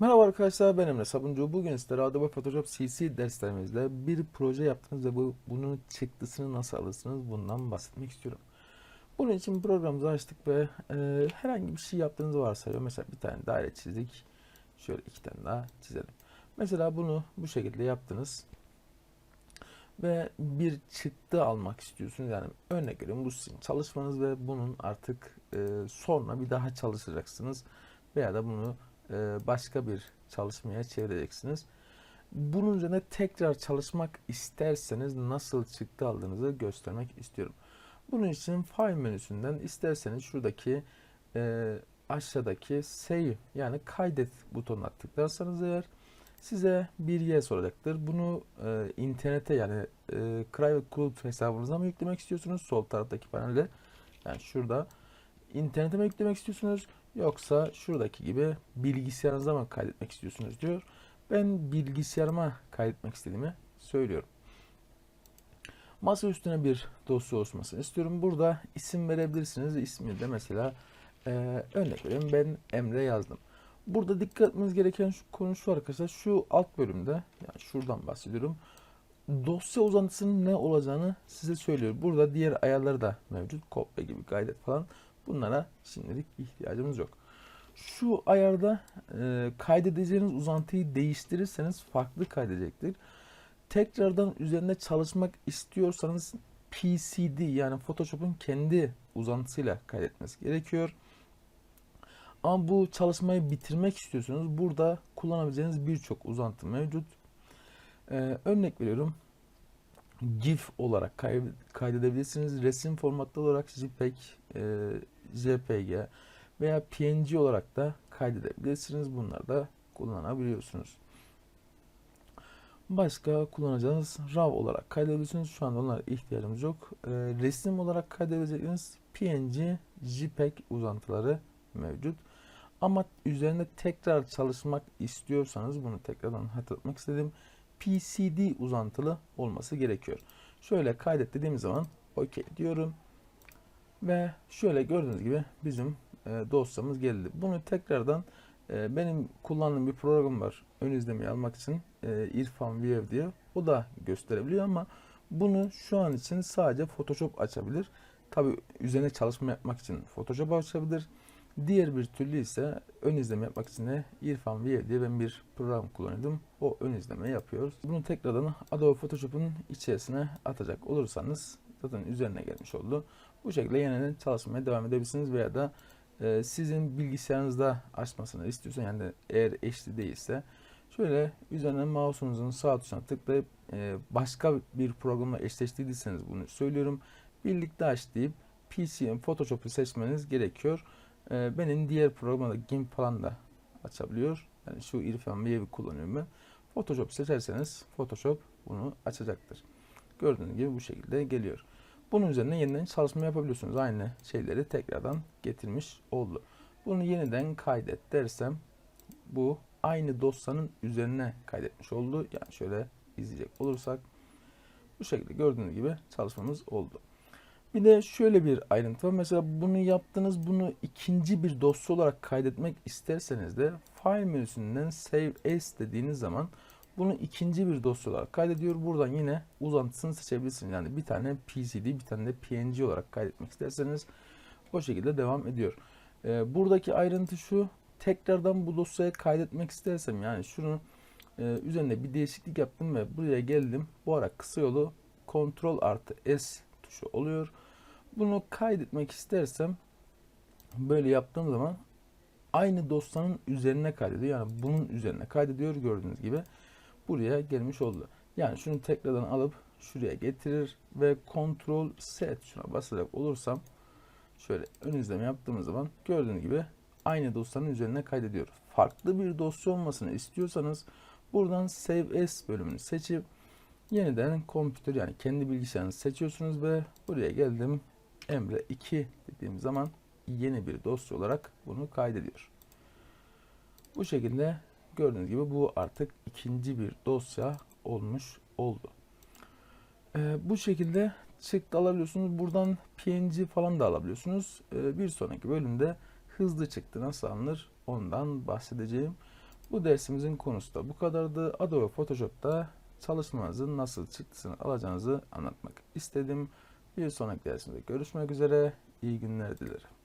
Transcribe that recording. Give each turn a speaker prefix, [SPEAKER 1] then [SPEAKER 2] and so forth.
[SPEAKER 1] Merhaba arkadaşlar ben Emre Sabuncu. Bugün sizlere Adobe Photoshop CC derslerimizde bir proje yaptınız ve bu, bunun çıktısını nasıl alırsınız bundan bahsetmek istiyorum. Bunun için programımızı açtık ve e, herhangi bir şey yaptığınızı varsayıyorum. Mesela bir tane daire çizdik. Şöyle iki tane daha çizelim. Mesela bunu bu şekilde yaptınız. Ve bir çıktı almak istiyorsunuz. Yani örnek veriyorum bu sizin çalışmanız ve bunun artık e, sonra bir daha çalışacaksınız. Veya da bunu başka bir çalışmaya çevireceksiniz. Bunun üzerine tekrar çalışmak isterseniz nasıl çıktı aldığınızı göstermek istiyorum. Bunun için File menüsünden isterseniz şuradaki e, aşağıdaki Save yani kaydet butonuna tıklarsanız eğer size bir yer soracaktır. Bunu e, internete yani e, Private Cloud hesabınıza mı yüklemek istiyorsunuz? Sol taraftaki panelde yani şurada internete mi yüklemek istiyorsunuz? Yoksa şuradaki gibi bilgisayarınıza mı kaydetmek istiyorsunuz diyor. Ben bilgisayarıma kaydetmek istediğimi söylüyorum. Masa üstüne bir dosya olmasını istiyorum. Burada isim verebilirsiniz. İsmi de mesela e, örnek veriyorum ben Emre yazdım. Burada dikkat etmeniz gereken şu konu şu arkadaşlar. Şu alt bölümde yani şuradan bahsediyorum. Dosya uzantısının ne olacağını size söylüyor. Burada diğer ayarları da mevcut. Kopya gibi kaydet falan. Bunlara şimdilik ihtiyacımız yok. Şu ayarda e, kaydedeceğiniz uzantıyı değiştirirseniz farklı kaydedecektir. Tekrardan üzerinde çalışmak istiyorsanız PCD yani Photoshop'un kendi uzantısıyla kaydetmesi gerekiyor. Ama bu çalışmayı bitirmek istiyorsanız burada kullanabileceğiniz birçok uzantı mevcut. Ee, örnek veriyorum. GIF olarak kay- kaydedebilirsiniz. Resim formatlı olarak JPEG, e, JPG veya PNG olarak da kaydedebilirsiniz. Bunları da kullanabiliyorsunuz. Başka kullanacağınız RAW olarak kaydedebilirsiniz. Şu anda onlara ihtiyacımız yok. E, resim olarak kaydedebileceğiniz PNG, JPEG uzantıları mevcut. Ama üzerinde tekrar çalışmak istiyorsanız bunu tekrardan hatırlatmak istedim. PCD uzantılı olması gerekiyor. Şöyle kaydet dediğim zaman OK diyorum. Ve şöyle gördüğünüz gibi bizim e, dosyamız geldi. Bunu tekrardan e, benim kullandığım bir program var. Ön izlemeyi almak için e, İrfan View diye. O da gösterebiliyor ama bunu şu an için sadece Photoshop açabilir. Tabi üzerine çalışma yapmak için Photoshop açabilir. Diğer bir türlü ise ön izleme yapmak için de İrfan View diye ben bir program kullanıyordum. O ön izleme yapıyoruz. Bunu tekrardan Adobe Photoshop'un içerisine atacak olursanız zaten üzerine gelmiş oldu. Bu şekilde yeniden çalışmaya devam edebilirsiniz veya da e, sizin bilgisayarınızda açmasını istiyorsan yani eğer eşli değilse şöyle üzerine mouse'unuzun sağ tuşuna tıklayıp e, başka bir programla eşleştirdiyseniz bunu söylüyorum. Birlikte aç deyip PC'nin Photoshop'u seçmeniz gerekiyor. E, benim diğer programda GIMP falan da açabiliyor. Yani şu İrfan Wave'i kullanıyorum ben. Photoshop seçerseniz Photoshop bunu açacaktır. Gördüğünüz gibi bu şekilde geliyor. Bunun üzerine yeniden çalışma yapabiliyorsunuz. Aynı şeyleri tekrardan getirmiş oldu. Bunu yeniden kaydet dersem bu aynı dosyanın üzerine kaydetmiş oldu. Yani şöyle izleyecek olursak bu şekilde gördüğünüz gibi çalışmamız oldu. Bir de şöyle bir ayrıntı var. Mesela bunu yaptınız, bunu ikinci bir dosya olarak kaydetmek isterseniz de File menüsünden Save As dediğiniz zaman bunu ikinci bir dosya olarak kaydediyor. Buradan yine uzantısını seçebilirsiniz. Yani bir tane PCD, bir tane de PNG olarak kaydetmek isterseniz o şekilde devam ediyor. Ee, buradaki ayrıntı şu. Tekrardan bu dosyaya kaydetmek istersem yani şunu e, üzerinde bir değişiklik yaptım ve buraya geldim. Bu ara kısa yolu Ctrl artı S tuşu oluyor. Bunu kaydetmek istersem böyle yaptığım zaman aynı dosyanın üzerine kaydediyor. Yani bunun üzerine kaydediyor gördüğünüz gibi buraya gelmiş oldu. Yani şunu tekrardan alıp şuraya getirir ve Ctrl S tuşuna basacak olursam şöyle ön izleme yaptığımız zaman gördüğünüz gibi aynı dosyanın üzerine kaydediyor. Farklı bir dosya olmasını istiyorsanız buradan Save As bölümünü seçip yeniden kompütür yani kendi bilgisayarınızı seçiyorsunuz ve buraya geldim Emre 2 dediğim zaman yeni bir dosya olarak bunu kaydediyor. Bu şekilde gördüğünüz gibi bu artık ikinci bir dosya olmuş oldu. Ee, bu şekilde çıktı alabiliyorsunuz. Buradan PNG falan da alabiliyorsunuz. Ee, bir sonraki bölümde hızlı çıktı nasıl alınır ondan bahsedeceğim. Bu dersimizin konusu da bu kadardı. Adobe Photoshop'ta çalışmanızın nasıl çıktısını alacağınızı anlatmak istedim. Bir sonraki dersimde görüşmek üzere. İyi günler dilerim.